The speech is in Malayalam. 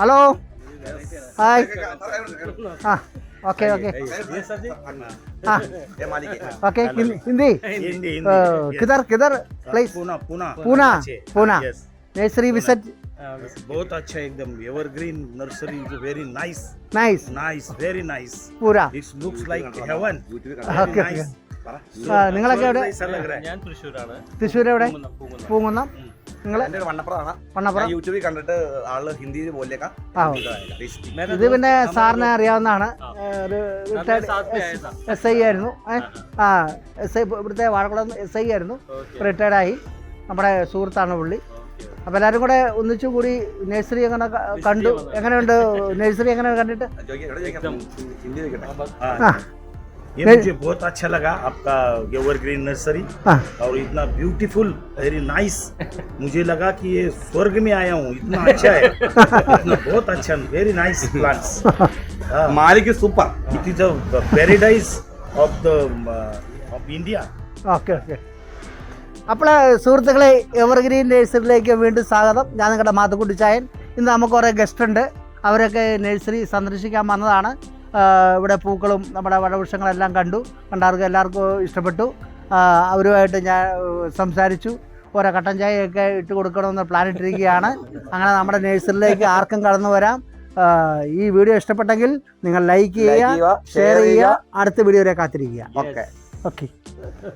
ഹലോ ഹായ് ആ ഓക്കെ ഓക്കെ हाँ ये मालिक है ओके हिंदी हिंदी अ, किधर किधर प्लीज पूना पूना पूना अच्छे। पूना Yes. नर्सरी विजिट बहुत अच्छा एकदम evergreen nursery very nice nice nice very nice पूरा it's looks like heaven okay okay നിങ്ങളൊക്കെ എവിടെ ऐसा लग रहा है ഞാൻ തൃശ്ശൂരാണ് തൃശ്ശൂർ എവിടെ പൂങ്കുന്നം, പൂങ്കുന്നം. പൂങ്കുന്നം നിങ്ങൾ യൂട്യൂബിൽ കണ്ടിട്ട് ആൾ മേരെ ഇത് പിന്നെ സാറിനെ അറിയാവുന്നതാണ്. ഒരു എസ് ഐ ആയിരുന്നു. ആ എസ് ഐ ഇവിടുത്തെ വാഴക്കുളം എസ് ഐ ആയിരുന്നു. റിട്ടയർഡായി. നമ്മുടെ സുഹൃത്താണ് പുള്ളി. അപ്പൊ എല്ലാരും കൂടെ ഒന്നിച്ചു കൂടി നഴ്സറി എങ്ങനെ കണ്ടു? എങ്ങനെയുണ്ട് നഴ്സറി എങ്ങനെ കണ്ടിട്ട്? ഹിന്ദി ये मुझे बहुत अच्छा लगा आपका एवरग्रीन नर्सरी ആ और इतना ब्यूटीफुल वेरी नाइस मुझे लगा कि ये स्वर्ग में आया हूँ इतना अच्छा है इतना बहुत अच्छा very nice plants Malik super it is the paradise of the of India okay okay അപ്പോൾ സുഹൃത്തുക്കളെ എവർഗ്രീൻ നഴ്സറിയിലേക്ക് വീണ്ടും സ്വാഗതം ഞാൻ നിങ്ങളുടെ മാത്തുക്കുട്ടി ചായൻ ഇന്ന് നമുക്ക് കുറേ ഗസ്റ്റ് ഉണ്ട് അവരൊക്കെ നഴ്സറി സന്ദർശിക്കാൻ വന്നതാണ് ആ, ഇവിടെ പൂക്കളും നമ്മുടെ വടവൃക്ഷങ്ങളെല്ലാം കണ്ടു. കണ്ടവർക്ക് എല്ലാവർക്കും ഇഷ്ടപ്പെട്ടു. അവരുമായിട്ട് ഞാൻ സംസാരിച്ചു. ഓരോ കട്ടൻ ചായയൊക്കെ ഇട്ട് കൊടുക്കണമെന്ന് പ്ലാൻ ഇട്ടിരിക്കുകയാണ്. അങ്ങനെ നമ്മുടെ നേഴ്സറിലേക്ക് ആർക്കും കടന്നു വരാം. ഈ വീഡിയോ ഇഷ്ടപ്പെട്ടെങ്കിൽ നിങ്ങൾ ലൈക്ക് ചെയ്യുക ഷെയർ ചെയ്യുക. അടുത്ത വീഡിയോ വരെ കാത്തിരിക്കുക. Okay okay